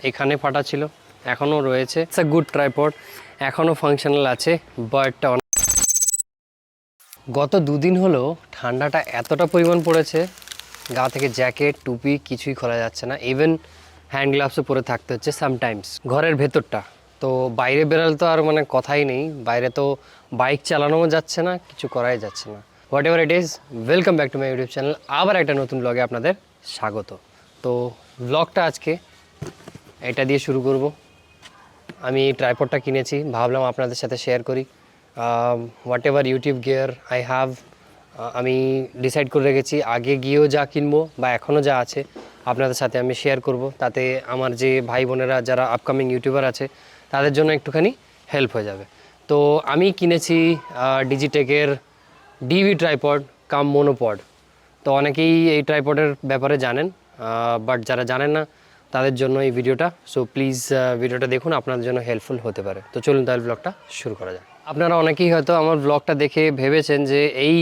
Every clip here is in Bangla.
এখানে ফাটা ছিল এখনও রয়েছে। ইটস আ গুড ট্রাইপড এখনও ফাংশনাল আছে বাট গত দুদিন হলো ঠান্ডাটা এতটা পরিমাণ পড়েছে গা থেকে জ্যাকেট টুপি কিছুই খোলা যাচ্ছে না। ইভেন হ্যান্ড গ্লাভসও পরে থাকতে হচ্ছে সামটাইমস ঘরের ভেতরটা। তো বাইরে বেরাল তো আর মানে কথাই নেই। বাইরে তো বাইক চালানোও যাচ্ছে না কিছু করাই যাচ্ছে না। Whatever it is welcome back to my YouTube channel আবার একটা নতুন ব্লগে আপনাদের স্বাগত। তো ব্লগটা আজকে এটা দিয়ে শুরু করব। আমি ট্রাইপডটা কিনেছি, ভাবলাম আপনাদের সাথে শেয়ার করি। Whatever YouTube gear I have আমি ডিসাইড করে রেখেছি। আগে গিয়েও যা কিনবো বা এখনও যা আছে, আপনাদের সাথে আমি শেয়ার করব। তাতে আমার যে ভাই বোনেরা যারা আপকামিং ইউটিউবার আছে, তাদের জন্য একটুখানি হেল্প হয়ে যাবে। তো আমি কিনেছি ডিজিটেকের ডিভি ট্রাইপড কাম মোনোপড। তো অনেকেই এই ট্রাইপডের ব্যাপারে জানেন বাট যারা জানেন না তাদের জন্য এই ভিডিওটা। সো প্লিজ ভিডিওটা দেখুন, আপনাদের জন্য হেল্পফুল হতে পারে। তো চলুন তাহলে ব্লগটা শুরু করা যাক। আপনারা অনেকেই হয়তো আমার ব্লগটা দেখে ভেবেছেন যে এই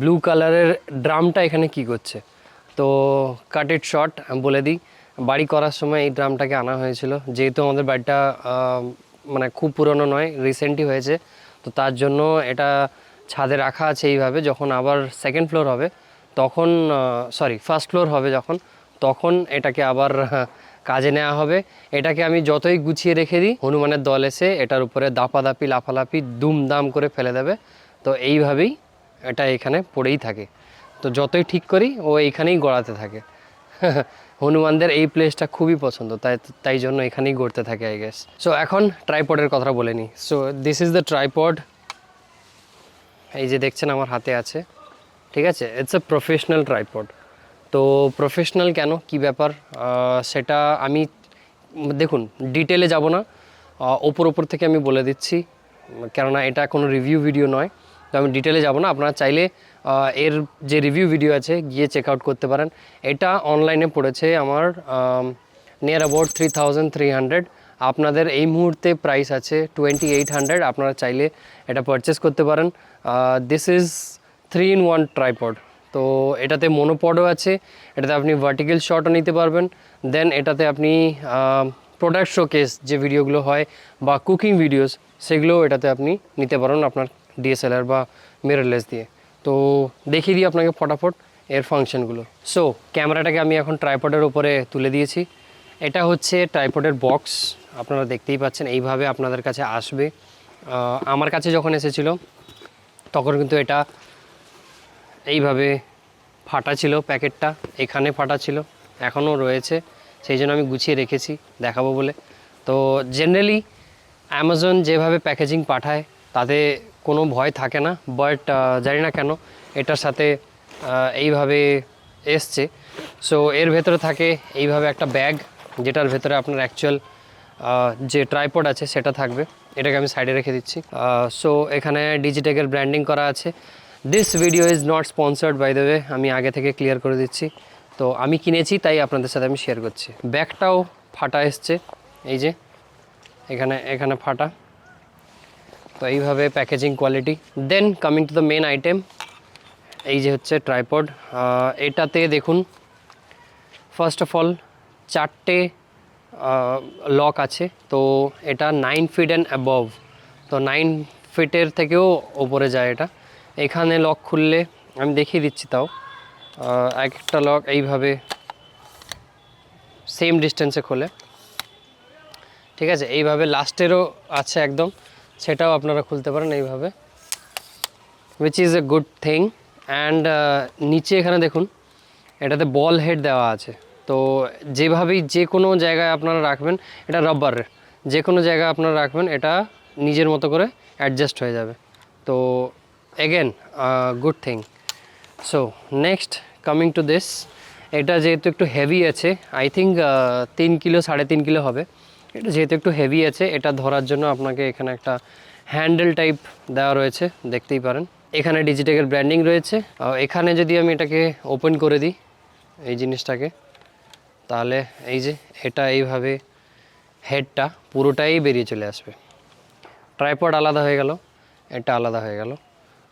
ব্লু কালারের ড্রামটা এখানে কি করছে। তো কাট ইট শর্ট বলে দিই, বাড়ি করার সময় এই ড্রামটাকে আনা হয়েছিল। যেহেতু আমাদের বাড়িটা মানে খুব পুরনো নয় রিসেন্টই হয়েছে, তো তার জন্য এটা ছাদে রাখা আছে এইভাবে। যখন আবার সেকেন্ড ফ্লোর হবে, তখন সরি ফার্স্ট ফ্লোর হবে যখন তখন এটাকে আবার কাজে নেওয়া হবে। এটাকে আমি যতই গুছিয়ে রেখে দিই, হনুমানের দল এসে এটার উপরে দাপাদাপি, লাফালাফি, দুমদাম করে ফেলে দেবে। তো এইভাবেই এটা এখানে পড়েই থাকে। তো যতই ঠিক করি, ও এইখানেই গড়াতে থাকে। হনুমানদের এই প্লেসটা খুবই পছন্দ, তাই তাই জন্য এখানেই গড়তে থাকে আই গেস সো এখন ট্রাইপডের কথা বলে নিই। So this is the tripod এই যে দেখছেন, আমার হাতে আছে। ঠিক আছে? ইটস এ প্রফেশনাল ট্রাইপড তো প্রফেশনাল কেন? কি ব্যাপার? সেটা আমি, দেখুন ডিটেলে যাব না। ওপর ওপর থেকে আমি বলে দিচ্ছি। কেননা এটা কোনো রিভিউ ভিডিও নয়। তো আমি ডিটেলে যাব না। আপনারা চাইলে এর যে রিভিউ ভিডিও আছে, গিয়ে চেক আউট করতে পারেন। এটা অনলাইনে পড়েছে আমার near about three thousand three hundred আপনাদের এই মুহূর্তে প্রাইস আছে টোয়েন্টি এইট হান্ড্রেড আপনারা চাইলে এটা পারচেস করতে পারেন। This is three in one tripod তো এটাতে মনোপডও আছে, এটাতে আপনি ভার্টিক্যাল শটও নিতে পারবেন। দেন এটাতে আপনি প্রোডাক্ট শোকেস যে ভিডিওগুলো হয় বা কুকিং ভিডিওস সেগুলোও এটাতে আপনি নিতে পারেন আপনার ডিএসএলআর বা মিররলেস দিয়ে। তো দেখিয়ে দিই আপনাকে ফটাফট এর ফাংশনগুলো সো ক্যামেরাটাকে আমি এখন ট্রাইপডের উপরে তুলে দিয়েছি। এটা হচ্ছে ট্রাইপডের বক্স আপনারা দেখতেই পাচ্ছেন, এইভাবে আপনাদের কাছে আসবে। আমার কাছে যখন এসেছিল, তখন কিন্তু এটা এইভাবে ফাটা ছিল প্যাকেটটা, এখানে ফাটা ছিল, এখনও রয়েছে। সেই জন্য আমি গুছিয়ে রেখেছি, দেখাবো বলে। তো জেনারেলি অ্যামাজন যেভাবে প্যাকেজিং পাঠায়, তাতে কোনো ভয় থাকে না বাট জানি না কেন এটার সাথে এইভাবে এসছে। সো এর ভেতরে থাকে এইভাবে একটা ব্যাগ যেটার ভেতরে আপনার অ্যাকচুয়াল যে ট্রাইপড আছে সেটা থাকবে। এটাকে আমি সাইডে রেখে দিচ্ছি। সো এখানে ডিজিটেকের ব্র্যান্ডিং করা আছে। This video is not sponsored by the way আমি আগে থেকে ক্লিয়ার করে দিচ্ছি। তো আমি কিনেছি, তাই আপনাদের সাথে আমি শেয়ার করছি। ব্যাগটাও ফাটা এসছে। এই যে, এখানে এখানে ফাটা। তো এইভাবে packaging quality then coming to the main item এই যে হচ্ছে ট্রাইপড এটাতে দেখুন ফার্স্ট অফ অল চারটে লক আছে। তো এটা নাইন ফিট অ্যান্ড অ্যাবভ তো নাইন ফিটের থেকেও ওপরে যায় এটা। এখানে লক খুললে আমি দেখিয়ে দিচ্ছি তাও। এক একটা লক এইভাবে সেম ডিস্টেন্সে খোলে। ঠিক আছে? এইভাবে লাস্টেরও আছে একদম। সেটাও আপনারা খুলতে পারেন এইভাবে। Which is a good thing and নিচে এখানে দেখুন, এটাতে বল হেড দেওয়া আছে। তো যেভাবেই যে কোনো জায়গায় আপনারা রাখবেন, এটা রাবারের যে কোনো জায়গায় আপনারা রাখবেন, এটা নিজের মতো করে অ্যাডজাস্ট হয়ে যাবে। তো again good thing so next coming to this এটা যেহেতু একটু হেভি আছে আই থিঙ্ক তিন কিলো, সাড়ে তিন কিলো হবে। এটা যেহেতু একটু হেভি আছে, এটা ধরার জন্য আপনাকে এখানে একটা হ্যান্ডেল টাইপ দেওয়া রয়েছে, দেখতেই পারেন। এখানে ডিজিটেকের ব্র্যান্ডিং রয়েছে। এখানে যদি আমি এটাকে ওপেন করে দিই, এই জিনিসটাকে, তাহলে এই যে এটা এইভাবে হেডটা পুরোটাই বেরিয়ে চলে আসবে। ট্রাইপড আলাদা হয়ে গেল, এটা আলাদা হয়ে গেল।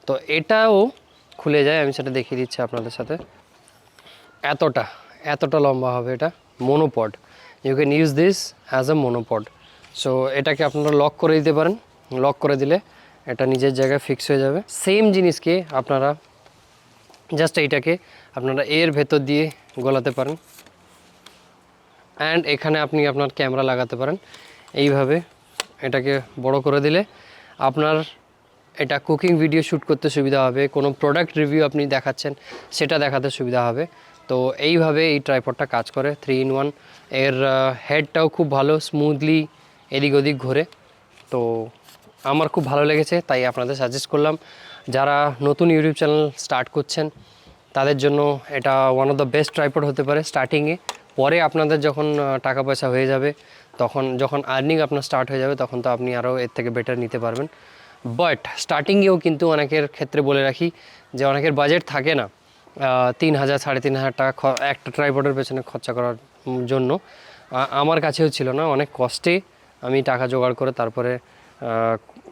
তো এটাও খুলে যায়, আমি সেটা দেখিয়ে দিচ্ছি আপনাদের সাথে। এতটা এতটা লম্বা হবে এটা monopod you can use this as a monopod so এটাকে আপনারা লক করে দিতে পারেন। লক করে দিলে এটা নিজের জায়গায় ফিক্স হয়ে যাবে। সেম জিনিসকে আপনারা জাস্ট এইটাকে আপনারা এর ভেতর দিয়ে গলাতে পারেন। অ্যান্ড এখানে আপনি আপনার ক্যামেরা লাগাতে পারেন। এইভাবে এটাকে বড় করে দিলে আপনার এটা কুকিং ভিডিও শ্যুট করতে সুবিধা হবে, কোনো প্রোডাক্ট রিভিউ আপনি দেখাচ্ছেন, সেটা দেখাতে সুবিধা হবে। তো এইভাবে এই ট্রাইপডটা কাজ করে থ্রি ইন ওয়ানের হেডটাও খুব ভালো স্মুথলি এদিক ওদিক ঘোরে। তো আমার খুব ভালো লেগেছে, তাই আপনাদের সাজেস্ট করলাম। যারা নতুন ইউটিউব চ্যানেল স্টার্ট করছেন, তাদের জন্য এটা one of the best tripod হতে পারে স্টার্টিংয়ে পরে আপনাদের যখন টাকা পয়সা হয়ে যাবে, তখন, যখন আর্নিং আপনার স্টার্ট হয়ে যাবে, তখন তো আপনি আরও এর থেকে বেটার নিতে পারবেন। বাট স্টার্টিংয়েও কিন্তু অনেকের ক্ষেত্রে বলে রাখি যে অনেকের বাজেট থাকে না তিন হাজার, সাড়ে তিন হাজার টাকা একটা ট্রাইপডের পেছনে খরচা করার জন্য। আমার কাছেও ছিল না, অনেক কষ্টে আমি টাকা জোগাড় করে তারপরে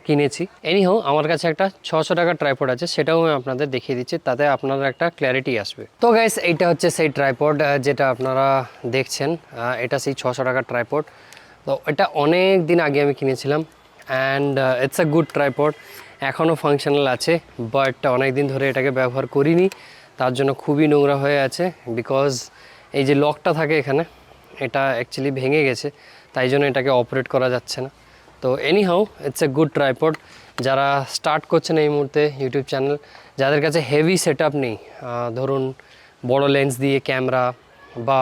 কিনেছি। এনিহাও আমার কাছে একটা ছশো টাকার ট্রাইপড আছে, সেটাও আমি আপনাদের দেখিয়ে দিচ্ছি, তাতে আপনার একটা ক্ল্যারিটি আসবে। তো গাইস এইটা হচ্ছে সেই ট্রাইপড যেটা আপনারা দেখছেন। এটা সেই ছশো টাকার ট্রাইপড তো এটা অনেক দিন আগে আমি কিনেছিলাম and it's a good tripod এখনও ফাংশনাল আছে বাট অনেক দিন ধরে এটাকে ব্যবহার করিনি। তার জন্য খুবই নোংরা হয়ে আছে বিকজ এই যে লকটা থাকে এখানে, এটা অ্যাকচুয়ালি ভেঙে গেছে, তাই জন্য এটাকে অপারেট করা যাচ্ছে না। তো anyhow it's a good tripod যারা স্টার্ট করছেন এই মুহূর্তে ইউটিউব চ্যানেল যাদের কাছে হেভি সেট নেই ধরুন বড় লেন্স দিয়ে ক্যামেরা বা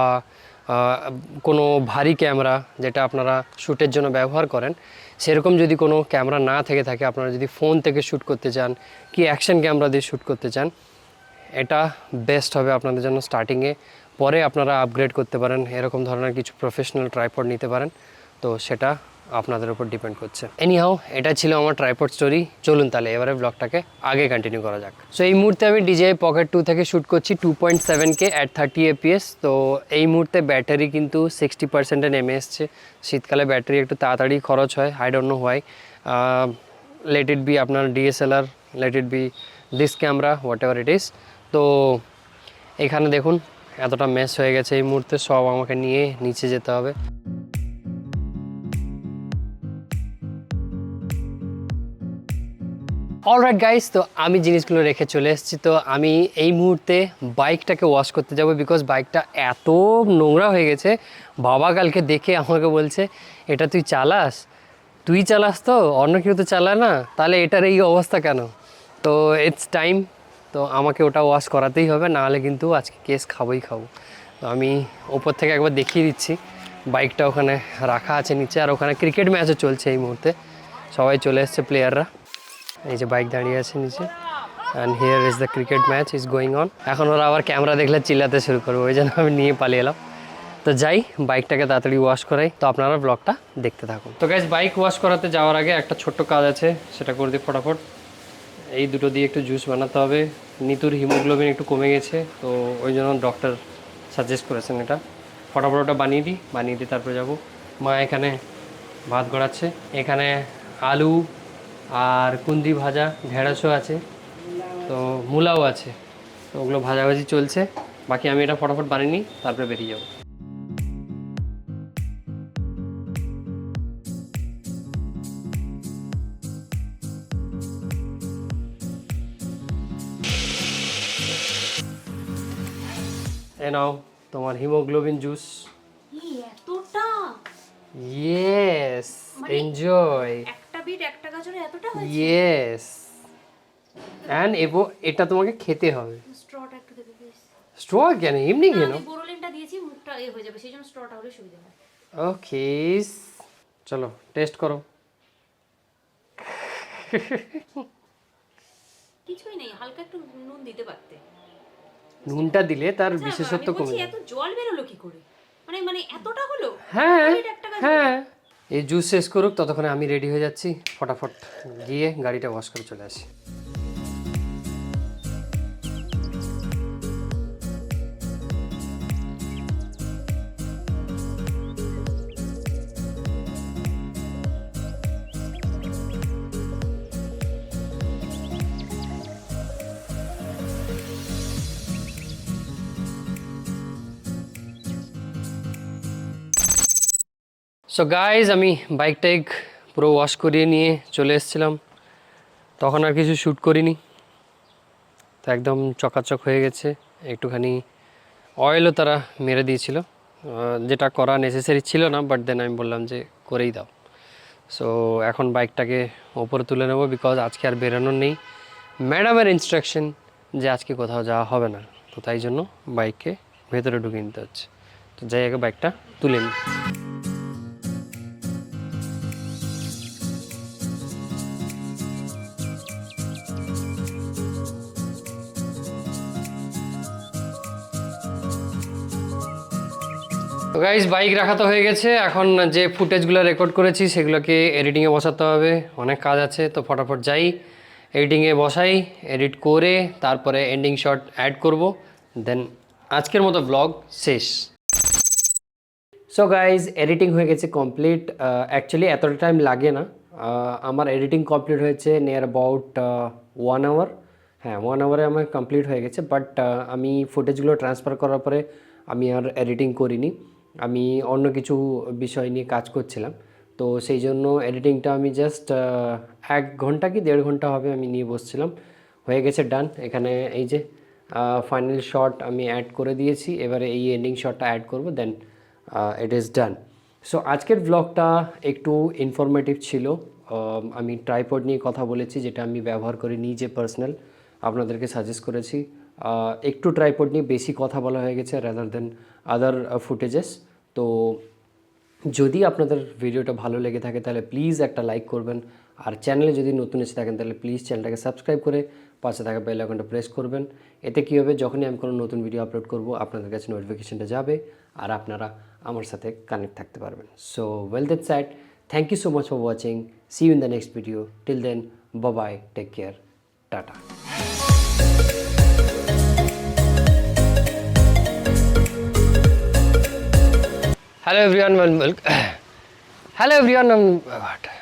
কোনো ভারী ক্যামেরা যেটা আপনারা শ্যুটের জন্য ব্যবহার করেন সেরকম যদি কোনো ক্যামেরা না থেকে থাকে, আপনারা যদি ফোন থেকে শ্যুট করতে চান, কি অ্যাকশন ক্যামেরা দিয়ে শ্যুট করতে চান, এটা বেস্ট হবে আপনাদের জন্য স্টার্টিংয়ে পরে আপনারা আপগ্রেড করতে পারেন, এরকম ধরনের কিছু প্রফেশনাল ট্রাইপড নিতে পারেন। তো সেটা আপনাদের উপর ডিপেন্ড করছে। এনিহাও এটা ছিল আমার ট্রাইপড স্টোরি চলুন তাহলে, এবারে ব্লগটাকে আগে কন্টিনিউ করা যাক। সো এই মুহূর্তে আমি ডিজে পকেট টু থেকে শ্যুট করছি two point seven K at thirty FPS তো এই মুহূর্তে ব্যাটারি কিন্তু সিক্সটি পার্সেন্টে নেমে এসছে। শীতকালে ব্যাটারি একটু তাড়াতাড়ি খরচ হয় I don't know why let it be আপনার DSLR let it be this camera whatever it is তো এখানে দেখুন, এতটা মেস হয়ে গেছে এই মুহূর্তে, সব আমাকে নিয়ে নিচে যেতে হবে। অলরাইট গাইস তো আমি জিনিসগুলো রেখে চলে এসেছি। তো আমি এই মুহূর্তে বাইকটাকে ওয়াশ করতে যাব বিকজ বাইকটা এত নোংরা হয়ে গেছে। বাবা কালকে দেখে আমাকে বলছে, এটা তুই চালাস? তুই চালাস তো, অন্য কেউ তো চালায় না। তাহলে এটার এই অবস্থা কেন? তো ইটস টাইম তো আমাকে ওটা ওয়াশ করাতেই হবে, নাহলে কিন্তু আজকে কেস খাবোই খাব। তো আমি ওপর থেকে একবার দেখিয়ে দিচ্ছি। বাইকটা ওখানে রাখা আছে নিচে, আর ওখানে ক্রিকেট ম্যাচও চলছে এই মুহূর্তে। সবাই চলে এসছে প্লেয়াররা এই যে বাইক দাঁড়িয়ে আছে নিচে। And here is the cricket match is going on এখন ওরা আবার ক্যামেরা দেখলে চিল্লাতে শুরু করবে, ওই জন্য আমি নিয়ে পালিয়ে এলাম। তো যাই, বাইকটাকে তাড়াতাড়ি ওয়াশ করাই। তো আপনারা ব্লগটা দেখতে থাকুন। তো গ্যাস বাইক ওয়াশ করাতে যাওয়ার আগে একটা ছোট্ট কাজ আছে, সেটা করে দিই ফটাফট। এই দুটো দিয়ে একটু জুস বানাতে হবে। নিতুর হিমোগ্লোবিন একটু কমে গেছে, তো ওই জন্য ডক্টর সাজেস্ট করেছেন এটা। ফটাফট ওটা বানিয়ে দিই বানিয়ে দিই তারপরে যাব। মা এখানে ভাত গড়াচ্ছে। এখানে আলু আর কুন্দি ভাজা ঢেঁড়সও আছে তো মূলাও আছে তো ওগুলো ভাজাভাজি চলছে। বাকি আমি এটা ফটাফট বানিয়ে নিই তারপরে বেরিয়ে যাব। এ নাও তোমার haemoglobin juice. Yes enjoy beet একটা গাজরে এতটা হয় ইয়েস অ্যান্ড এবো এটা তোমাকে খেতে হবে। স্ট্রটা একটু দেবে প্লিজ স্ট্র কেন? এমনি কেন? আমি বোরোলিনটা দিয়েছি মুখটা এ হয়ে যাবে সেই জন্য স্ট্রটা হলে সুবিধা হয়। ওকে চলো টেস্ট করো। কিছুই নেই হালকা একটু নুন দিতে পারতে। নুনটা দিলে তার আচ্ছা, বিশেষত্ব কমে এত জল বেরোলো কি করে? মানে মানে এতটা হলো? হ্যাঁ হ্যাঁ। এই জুস শেষ করুক, ততক্ষণে আমি রেডি হয়ে যাচ্ছি। ফটাফট গিয়ে গাড়িটা ওয়াশ করে চলে আসি। সো গাইজ আমি বাইকটাই পুরো ওয়াশ করিয়ে নিয়ে চলে এসেছিলাম। তখন আর কিছু শ্যুট করিনি। তো একদম চকাচক হয়ে গেছে। একটুখানি অয়েলও তারা মেরে দিয়েছিল। যেটা করা নেসেসারি ছিল না বাট দেন আমি বললাম যে করেই দাও। সো এখন বাইকটাকে ওপরে তুলে নেব বিকজ আজকে আর বেরোনোর নেই। ম্যাডামের ইনস্ট্রাকশন যে আজকে কোথাও যাওয়া হবে না। তো তাই জন্য বাইককে ভেতরে ঢুকিয়ে নিতে হচ্ছে। তো যাই আগে বাইকটা তুলে নিই গাইজ বাইক রাখা তো হয়ে গেছে। এখন যে ফুটেজগুলো রেকর্ড করেছি, সেগুলোকে এডিটিংয়ে বসাতে হবে। অনেক কাজ আছে, তো ফটাফট যাই। এডিটিংয়ে বসাই এডিট করে, তারপরে এন্ডিং শট অ্যাড করব। দেন আজকের মতো ব্লগ শেষ। সো গাইজ এডিটিং হয়ে গেছে কমপ্লিট অ্যাকচুয়ালি এতটা টাইম লাগে না। আমার এডিটিং কমপ্লিট হয়েছে নিয়ার অ্যাবাউট ওয়ান আওয়ার হ্যাঁ ওয়ান আওয়ারে আমার কমপ্লিট হয়ে গেছে। বাট আমি ফুটেজগুলো ট্রান্সফার করার পরে আমি আর এডিটিং করিনি। আমি অন্য কিছু বিষয় নিয়ে কাজ করছিলাম। তো সেই জন্য এডিটিংটা আমি জাস্ট এক ঘণ্টা কি দেড় ঘণ্টা হবে আমি নিয়ে বসছিলাম। হয়ে গেছে ডান এখানে এই যে ফাইনাল শট আমি অ্যাড করে দিয়েছি। এবারে এই এন্ডিং শটটা অ্যাড করব দেন ইট ইজ ডান সো আজকের ব্লগটা একটু ইনফরমেটিভ ছিল। আমি ট্রাইপড নিয়ে কথা বলেছি, যেটা আমি ব্যবহার করি নিজে পার্সোনাল আপনাদেরকে সাজেস্ট করেছি। একটু ট্রাইপড নিয়ে বেশি কথা বলা হয়ে গেছে রাদার দেন আদার ফুটেজেস তো যদি আপনাদের ভিডিওটা ভালো লেগে থাকে, তাহলে প্লিজ একটা লাইক করবেন। আর চ্যানেলে যদি নতুন এসে থাকেন, তাহলে প্লিজ চ্যানেলটাকে সাবস্ক্রাইব করে পাশে থাকা বেল আইকনটা প্রেস করবেন। এতে কী হবে? যখনই আমি কোনো নতুন ভিডিও আপলোড করব, আপনাদের কাছে নোটিফিকেশনটা যাবে আর আপনারা আমার সাথে কানেক্ট থাকতে পারবেন। So well that side thank you so much for watching see you in the next video till then bye take care tata hello everyone hello everyone